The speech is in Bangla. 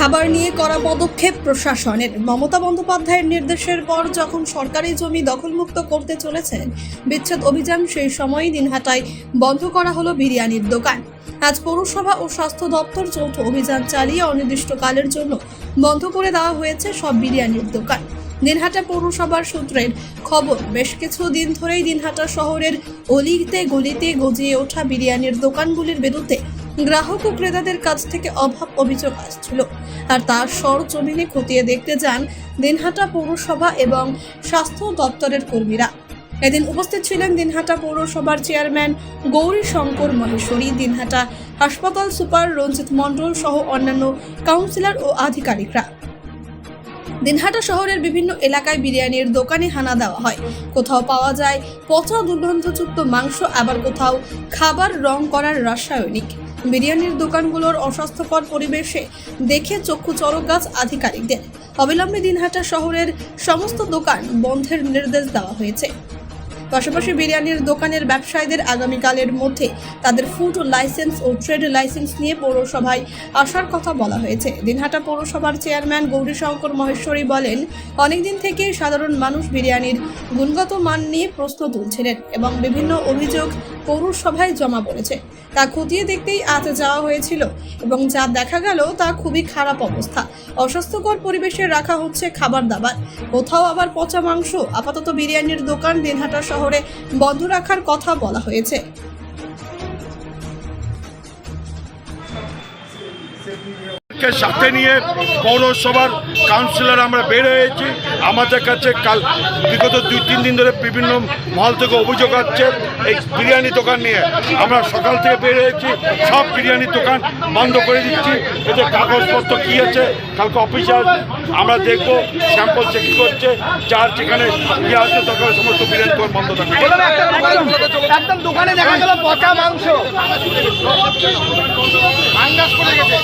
খাবার নিয়ে করা পদক্ষেপ প্রশাসনের। মমতা বন্দ্যোপাধ্যায়ের নির্দেশের পর যখন সরকারি জমি দখলমুক্ত করতে চলেছেন, বিচ্ছেদ অভিযান সেই সময়ই দিনহাটায় বন্ধ করা হলো বিরিয়ানির দোকান। আজ পৌরসভা ও স্বাস্থ্য দপ্তর যৌথ অভিযান চালিয়ে অনির্দিষ্টকালের জন্য বন্ধ করে দেওয়া হয়েছে সব বিরিয়ানির দোকান। দিনহাটা পৌরসভার সূত্রের খবর, বেশ কিছু দিন ধরেই দিনহাটা শহরের অলিতে গলিতে গজিয়ে ওঠা বিরিয়ানির দোকানগুলির বিরুদ্ধে গ্রাহক ও ক্রেতাদের কাছ থেকে অভাব অভিযোগ আসছিল। আর তার সর জমিনে খতিয়ে দেখতে যান দিনহাটা পৌরসভা এবং স্বাস্থ্য দপ্তরের কর্মীরা। এদিন উপস্থিত ছিলেন দিনহাটা পৌরসভার চেয়ারম্যান গৌরী শঙ্কর মহেশ্বরী, দিনহাটা হাসপাতাল সুপার রঞ্জিত মণ্ডল সহ অন্যান্য কাউন্সিলর ও আধিকারিকরা। দিনহাটা শহরের বিভিন্ন এলাকায় বিরিয়ানির দোকানে হানা দেওয়া হয়। কোথাও পাওয়া যায় পচা দুর্গন্ধযুক্ত মাংস, আবার কোথাও খাবার রং করার রাসায়নিক। বিরিয়ানির দোকানগুলোর অস্বাস্থ্যকর পরিবেশে দেখে চক্ষু চরক গাছ আধিকারিকদের। অবিলম্বে দিনহাটা শহরের সমস্ত দোকান বন্ধের নির্দেশ দেওয়া হয়েছে। পাশাপাশি বিরিয়ানির দোকানের ব্যবসায়ীদের আগামীকালের মধ্যে তাদের ফুড লাইসেন্স ও ট্রেড লাইসেন্স নিয়ে পৌরসভায় আসার কথা বলা হয়েছে। দিনহাটা পৌরসভার চেয়ারম্যান গৌরীশঙ্কর মহেশ্বরী বলেন, অনেকদিন থেকে সাধারণ মানুষ বিরিয়ানির গুণগত মান নিয়ে প্রশ্ন তুলছিলেন এবং বিভিন্ন অভিযোগ পৌরসভায় জমা পড়েছে। তা খতিয়ে দেখতেই আজ যাওয়া হয়েছিল এবং যা দেখা গেল তা খুবই খারাপ অবস্থা। অস্বাস্থ্যকর পরিবেশে রাখা হচ্ছে খাবার দাবার। কোথাও আবার পচা মাংস, আপাতত বিরিয়ানির দোকান দিনহাটা শহরে বন্ধ রাখার কথা বলা হয়েছে। কে সাথে নিয়ে পৌরসভার কাউন্সিলর আমরা বের হয়েছি। আমাদের কাছে কাল বিগত দুই তিন দিন ধরে বিভিন্ন মহল থেকে অভিযোগ আসছে এই বিরিয়ানি দোকান নিয়ে। আমরা সকাল থেকে বের হয়েছি সব বিরিয়ানি দোকান বন্ধ করে দিচ্ছি। এতে কাগজপত্র কী আছে কালকে অফিসার আমরা দেখব স্যাম্পল চেকিং করছে যার যেখানে ইয়ে আছে তখন সমস্ত বিরিয়ানি দোকান বন্ধ দোকানে- একদম দোকানে দেখা গেল পচা মাংস। আন্দাজ পড়ে গেছে।